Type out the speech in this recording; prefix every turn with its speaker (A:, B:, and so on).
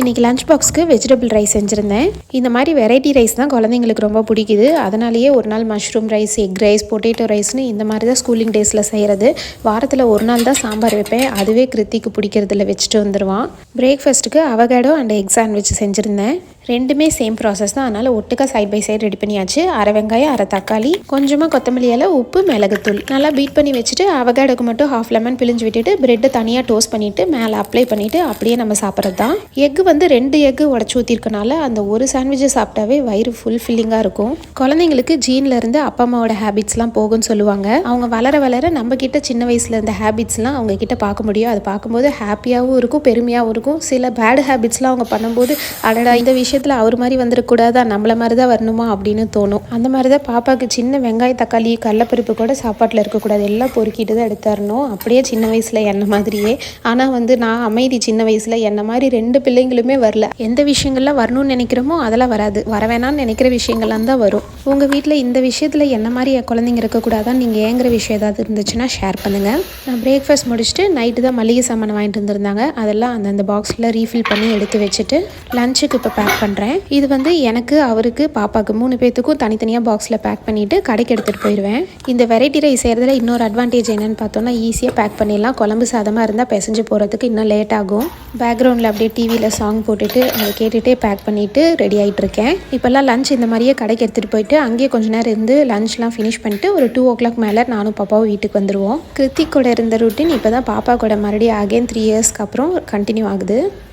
A: இன்றைக்கி லஞ்ச் பாக்ஸ்க்கு vegetable rice செஞ்சுருந்தேன். இந்த மாதிரி வெரைட்டி ரைஸ் தான் குழந்தைங்களுக்கு ரொம்ப பிடிக்குது. அதனாலேயே ஒரு நாள் mushroom rice egg rice potato ரைஸ்னு இந்த மாதிரி தான் ஸ்கூலிங் டேஸில் செய்கிறது வாரத்தில் ஒரு நாள் தான் சாம்பார் வைப்பேன். அதுவே கிருத்திக்கு பிடிக்கிறதுல வச்சுட்டு வந்துடுவான் பிரேக்ஃபாஸ்ட்டுக்கு அவகேடோ அண்ட் எக் சாண்ட்விச் செஞ்சுருந்தேன். ரெண்டுமே சேம் ப்ராசஸ் தான். அதனால் ஒட்டுக்கா சைட் பை சைடு ரெடி பண்ணியாச்சு. அரை வெங்காயம் அரை தக்காளி கொஞ்சமாக கொத்தமல்லி இலை உப்பு மிளகுத்தூள் நல்லா பீட் பண்ணி வச்சுட்டு அவகாடுக்கு மட்டும் ஹாஃப் லெமன் பிழிஞ்சு விட்டுட்டு பிரெட்டை தனியாக டோஸ்ட் பண்ணிவிட்டு மேலே அப்ளை பண்ணிவிட்டு அப்படியே நம்ம சாப்பிட்றது தான். எக்கு வந்து ரெண்டு எக்கு உடச்சி ஊற்றிருக்கனால அந்த ஒரு சாண்ட்விட்சை சாப்பிட்டாவே வயிறு ஃபுல் ஃபில்லிங்காக இருக்கும். குழந்தைங்களுக்கு ஜீன்லேருந்து அப்பா அம்மாவோட ஹேபிட்ஸ்லாம் போகும்னு சொல்லுவாங்க. அவங்க வளர வளர நம்ம கிட்ட சின்ன வயசுல இருந்த ஹேபிட்ஸ்லாம் அவங்க கிட்ட பார்க்க முடியும். அது பார்க்கும்போது ஹாப்பியாகவும் இருக்கும் பெருமையாகவும் இருக்கும். சில பேட் ஹேபிட்ஸ்லாம் அவங்க பண்ணும்போது அடடா இந்த விஷயம் விஷயத்தில் அவர் மாதிரி வந்துடக்கூடாதா நம்மளை மாதிரி தான் வரணுமா அப்படின்னு தோணும். அந்த மாதிரி தான் பாப்பாவுக்கு சின்ன வெங்காய தக்காளி கடலப்பருப்பு கூட சாப்பாட்டில் இருக்கக்கூடாது. எல்லாம் பொறுக்கிட்டு தான் எடுத்துரணும். அப்படியே சின்ன வயசில் என்ன மாதிரியே. ஆனால் வந்து நான் அமைதி சின்ன வயசில் என்ன மாதிரி ரெண்டு பிள்ளைங்களுமே வரல. எந்த விஷயங்கள்லாம் வரணும்னு நினைக்கிறோமோ அதெல்லாம் வராது. வர வேணாம்னு நினைக்கிற விஷயங்கள்லாம் தான் வரும். உங்கள் வீட்டில் இந்த விஷயத்தில் என்ன மாதிரி என் குழந்தைங்க இருக்கக்கூடாதான் நீங்கள் ஏங்குற விஷயம் ஏதாவது இருந்துச்சுன்னா ஷேர் பண்ணுங்கள் நான் பிரேக்ஃபாஸ்ட் முடிச்சுட்டு நைட்டு தான் மளிகை சாமான் வாங்கிட்டு வந்திருந்தாங்க. அதெல்லாம் அந்தந்த பாக்ஸில் ரீஃபில் பண்ணி எடுத்து வச்சுட்டு லஞ்சுக்கு இப்போ பேக் பண்ணுறேன் இது வந்து எனக்கு அவருக்கு பாப்பாவுக்கு மூணு பேர்த்துக்கும் தனித்தனியாக பாக்ஸில் பேக் பண்ணிவிட்டு கடைக்கு எடுத்துகிட்டு போயிடுவேன் இந்த வெரைட்டி ரைஸ் செய்கிறதுல இன்னொரு அட்வான்டேஜ் என்னென்னு பார்த்தோன்னா ஈஸியாக பேக் பண்ணிடலாம். குழம்பு சாதமாக இருந்தால் பிசைஞ்சு போகிறதுக்கு இன்னும் லேட் ஆகும். பேக்ரவுண்டில் அப்படியே டிவியில் சாங் போட்டுட்டு அதை கேட்டுகிட்டே பேக் பண்ணிவிட்டு ரெடி ஆகிட்டு இருக்கேன். இப்போல்லாம் லஞ்ச் இந்த மாதிரியே கடைக்கு எடுத்துகிட்டு போயிட்டு அங்கேயே கொஞ்ச நேரம் இருந்து லஞ்ச்லாம் ஃபினிஷ் பண்ணிட்டு ஒரு டூ ஓ கிளாக் மேலே நானும் பாப்பாவும் வீட்டுக்கு வந்துடுவோம் கிருத்திக் கூட இருந்த ரூட்டின் இப்போ தான் பாப்பா கூட மறுபடியும் அகைன் த்ரீ இயர்ஸ்க்கு அப்புறம் கண்டினியூ ஆகுது.